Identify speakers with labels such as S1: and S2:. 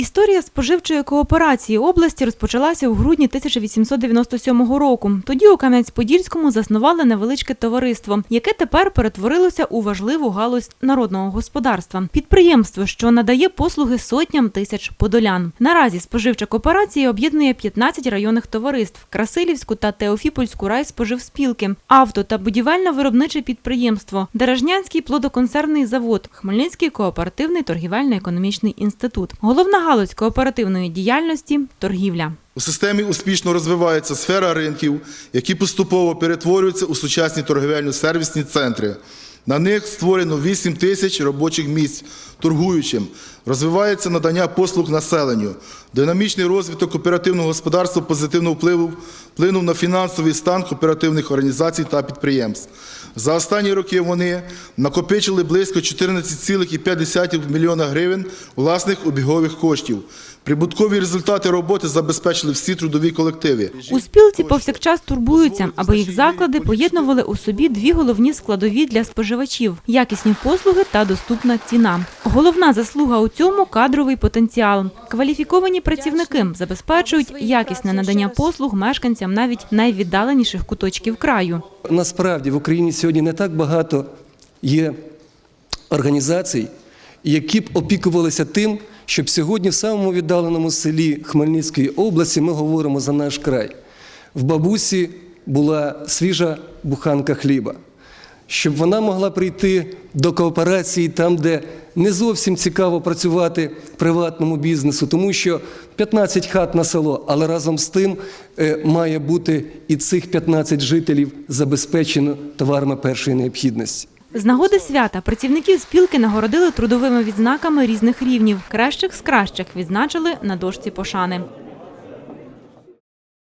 S1: Історія споживчої кооперації області розпочалася у грудні 1897 року. Тоді у Кам'янець-Подільському заснували невеличке товариство, яке тепер перетворилося у важливу галузь народного господарства. Підприємство, що надає послуги сотням тисяч подолян. Наразі споживча кооперація об'єднує 15 районних товариств: Красилівську та Теофіпольську райспоживспілки, авто та будівельно-виробниче підприємство, Дережнянський плодоконсервний завод, Хмельницький кооперативний торгівельно-економічний інститут. Головна галузь кооперативної діяльності торгівля.
S2: У системі успішно розвивається сфера ринків, які поступово перетворюються у сучасні торгівельно-сервісні центри. На них створено 8 тисяч робочих місць торгуючим. Розвивається надання послуг населенню. Динамічний розвиток кооперативного господарства позитивно впливав, вплинув на фінансовий стан кооперативних організацій та підприємств. За останні роки вони накопичили близько 14,5 мільйона гривень власних обігових коштів. Прибуткові результати роботи забезпечили всі трудові колективи.
S1: У спілці повсякчас турбуються, аби їх заклади поєднували у собі дві головні складові для споживачів – якісні послуги та доступна ціна. Головна заслуга у цьому – кадровий потенціал. Кваліфіковані працівники забезпечують якісне надання послуг мешканцям навіть найвіддаленіших куточків краю.
S3: Насправді в Україні сьогодні не так багато є організацій, які б опікувалися тим, щоб сьогодні в самому віддаленому селі Хмельницької області ми говоримо за наш край. В бабусі була свіжа буханка хліба, щоб вона могла прийти до кооперації там, де не зовсім цікаво працювати приватному бізнесу, тому що 15 хат на село, але разом з тим е, має бути і цих 15 жителів забезпечено товарами першої необхідності.
S1: З нагоди свята працівників спілки нагородили трудовими відзнаками різних рівнів. Кращих з кращих відзначили на дошці пошани.